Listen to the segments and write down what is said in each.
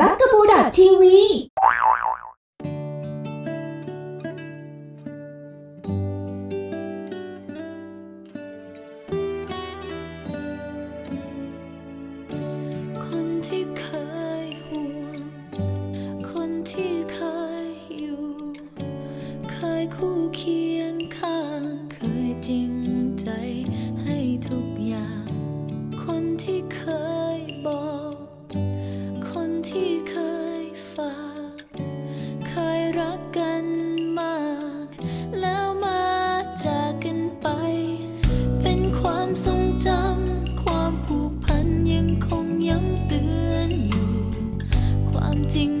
บักกะบูดอทีวีคู่เคียงข้างเคยจริง จริง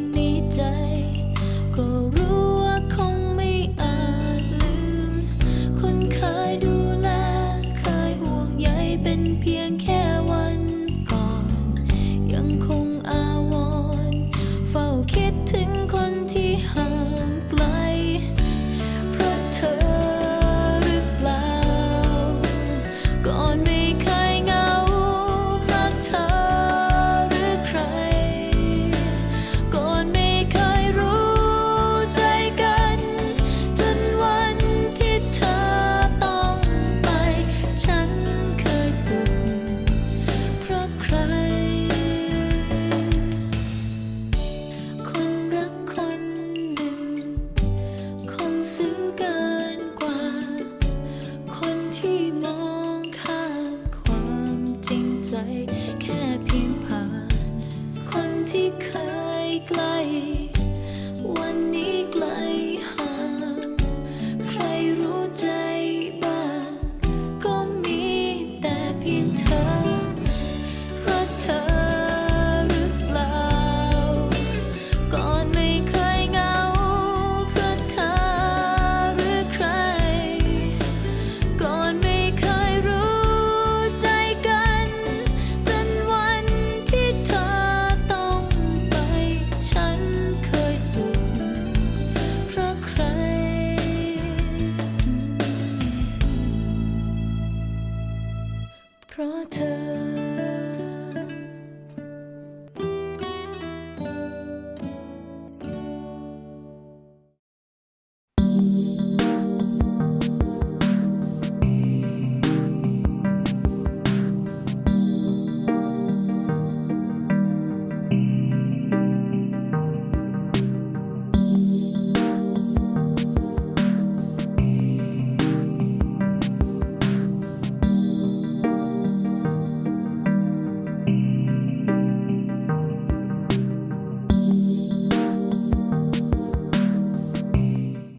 แค่เพียงผ่าน คนที่เคย เพราะเธอ